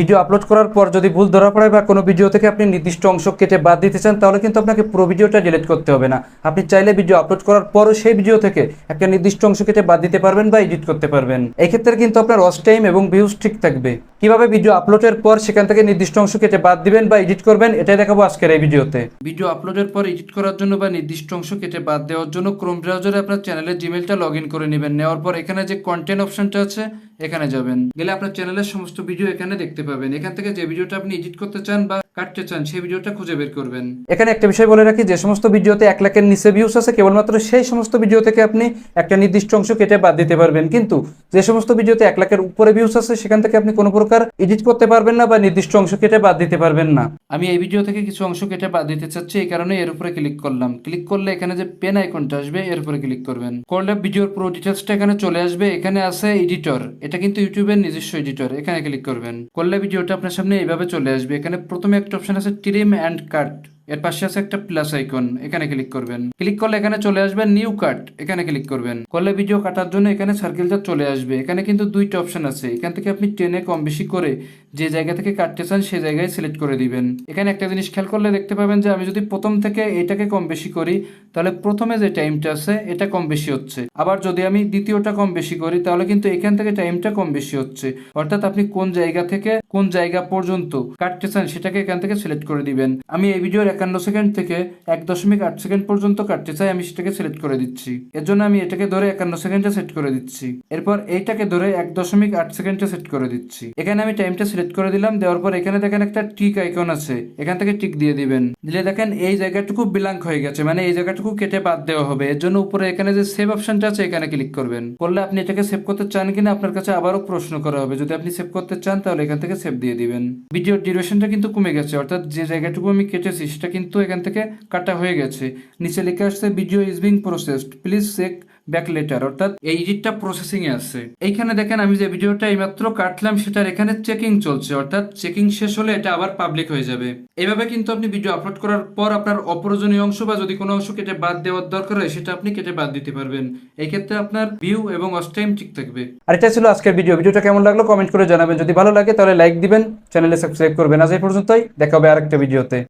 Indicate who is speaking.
Speaker 1: Video upload করার পর যদি ভুল ধরা পড়ে বা কোনো ভিডিও থেকে আপনি নির্দিষ্ট অংশ কেটে বাদ দিতে চান, তাহলে কিন্তু আপনাকে পুরো ভিডিওটা ডিলিট করতে হবে না। আপনি চাইলে ভিডিও আপলোড করার পরও সেই ভিডিও থেকে একটা নির্দিষ্ট অংশ কেটে বাদ দিতে পারবেন বা এডিট করতে পারবেন। এক্ষেত্রে কিন্তু আপনার ওয়াচ টাইম এবং ভিউজ ঠিক থাকবে। কীভাবে ভিডিও আপলোডের পর সেখান থেকে নির্দিষ্ট অংশ কেটে বাদ দিবেন বা এডিট করবেন, এটাই দেখাবো আজকের এই ভিডিওতে ভিডিও আপলোডের পর এডিট করার জন্য বা নির্দিষ্ট অংশ কেটে বাদ দেওয়ার জন্য ক্রোম ব্রাউজারে আপনার চ্যানেলের জিমেলটা লগ করে নেবেন। নেওয়ার পর এখানে যে কন্টেন্ট অপশনটা আছে, এখানে যাবেন। গেলে আপনার চ্যানেলের সমস্ত ভিডিও এখানে দেখতে পাবেন। এখান থেকে যে ভিডিওটা আপনি এডিট করতে চান বা কাটতে চান সেই ভিডিওটা খুঁজে বের করবেন। এখানে একটা বিষয় বলে রাখি যে সমস্ত ভিডিওতে এক লাখের নিচে ভিউস আছে কেবলমাত্র সেই সমস্ত ভিডিও থেকে আপনি একটা নির্দিষ্ট অংশ কেটে বাদ দিতে পারবেন। কিন্তু যে সমস্ত ভিডিওতে এক লাখের উপরে ভিউস আছে সেখান থেকে আপনি কোনো প্রকার এডিট করতে পারবেন না বা নির্দিষ্ট অংশ কেটে বাদ দিতে পারবেন না। আমি এই ভিডিও থেকে কিছু অংশ কেটে বাদ দিতে চাচ্ছি এই কারণে এর উপরে ক্লিক করলাম। ক্লিক করলে এখানে যে পেন আইকনটা আসবে এর উপরে ক্লিক করবেন। করলে ভিডিওর পুরো ডিটেলসটা এখানে চলে আসবে। এখানে আছে এডিটর এটা কিন্তু ইউটিউবের নিজস্ব এডিটর এখানে ক্লিক করবেন। করলে ভিডিওটা আপনার সামনে এইভাবে চলে আসবে। এখানে প্রথমে একটা অপশন আছে ট্রিম অ্যান্ড কাট এর পাশে আছে একটা প্লাস আইকন এখানে ক্লিক করবেন। ক্লিক করলে এখানে চলে আসবে নিউ কাট এখানে ক্লিক করবেন। করলে ভিডিও কাটার জন্য এখানে সার্কেলটা চলে আসবে। এখানে কিন্তু দুইটা অপশন আছে। এখান থেকে আপনি টেনে কম বেশি করে যে জায়গা থেকে কাটতে চান সেই জায়গায় সিলেক্ট করে দিবেন। এখানে একটা জিনিস খেয়াল করলে দেখতে পাবেন যে আমি যদি প্রথম থেকে এটাকে কম বেশি করি, তাহলে প্রথমে যে টাইমটা আছে, এটা কম বেশি হচ্ছে। আবার যদি আমি দ্বিতীয়টা কম বেশি করি, তাহলে কিন্তু এখান থেকে টাইমটা কম বেশি হচ্ছে। অর্থাৎ আপনি কোন জায়গা থেকে কোন জায়গা পর্যন্ত কাটতে চান, সেটাকে এখান থেকে সিলেক্ট করে দিবেন। আমি এই ভিডিওর একান্ন সেকেন্ড থেকে এক দশমিক আট সেকেন্ড পর্যন্ত কাটতে চাই, আমি সেটাকে সিলেক্ট করে দিচ্ছি। এর জন্য আমি এটাকে ধরে একান্ন সেকেন্ডে সেট করে দিচ্ছি। এরপর এইটাকে ধরে এক দশমিক আট সেকেন্ডে সেট করে দিচ্ছি। এখানে আমি টাইমটা সিলেক্ট করে দিলাম, দেওয়ার পর এখানে দেখেন একটা টিক আইকন আছে, এখান থেকে টিক দিয়ে দিবেন। দিলে দেখেন এই জায়গাটুকু ব্ল্যাঙ্ক হয়ে গেছে মানে এই জায়গাটুকু কেটে বাদ দেওয়া হবে। এর জন্য উপরে এখানে যে সেভ অপশনটা আছে, এখানে ক্লিক করবেন। করলে আপনি এটাকে সেভ করতে চান কিনা, আপনার কাছে আবারও প্রশ্ন করা হবে। যদি আপনি সেভ করতে চান, তাহলে এখান থেকে সেভ দিয়ে দিবেন। ভিডিওর ডিউরেশনটা কিন্তু কমে গেছে, অর্থাৎ যে জায়গাটুকু আমি কেটেছি, সেটা কিন্তু এখান থেকে কাটা হয়ে গেছে। নিচে লিখে আসছে video is being processed please check back later অর্থাৎ এই এডিটটা প্রসেসিং এ আছে। এইখানে দেখেন আমি যে ভিডিওটা এইমাত্র কাটলাম, সেটার এখানে চেকিং চলছে, অর্থাৎ চেকিং শেষ হলে এটা আবার পাবলিক হয়ে যাবে। এইভাবে কিন্তু আপনি ভিডিও আপলোড করার পর আপনার অপ্রয়োজনীয় অংশ বা যদি কোনো অংশ কেটে বাদ দেওয়ার দরকার হয়, সেটা আপনি কেটে বাদ দিতে পারবেন। এই ক্ষেত্রে আপনার ভিউ এবং ওয়াচ টাইম ঠিক থাকবে। আর এটা ছিল আজকের ভিডিও ভিডিওটা কেমন লাগল কমেন্ট করে জানাবেন। যদি ভালো লাগে তাহলে লাইক দিবেন চ্যানেলে সাবস্ক্রাইব করবেন। আজ এই পর্যন্তই। দেখা হবে আরেকটা ভিডিওতে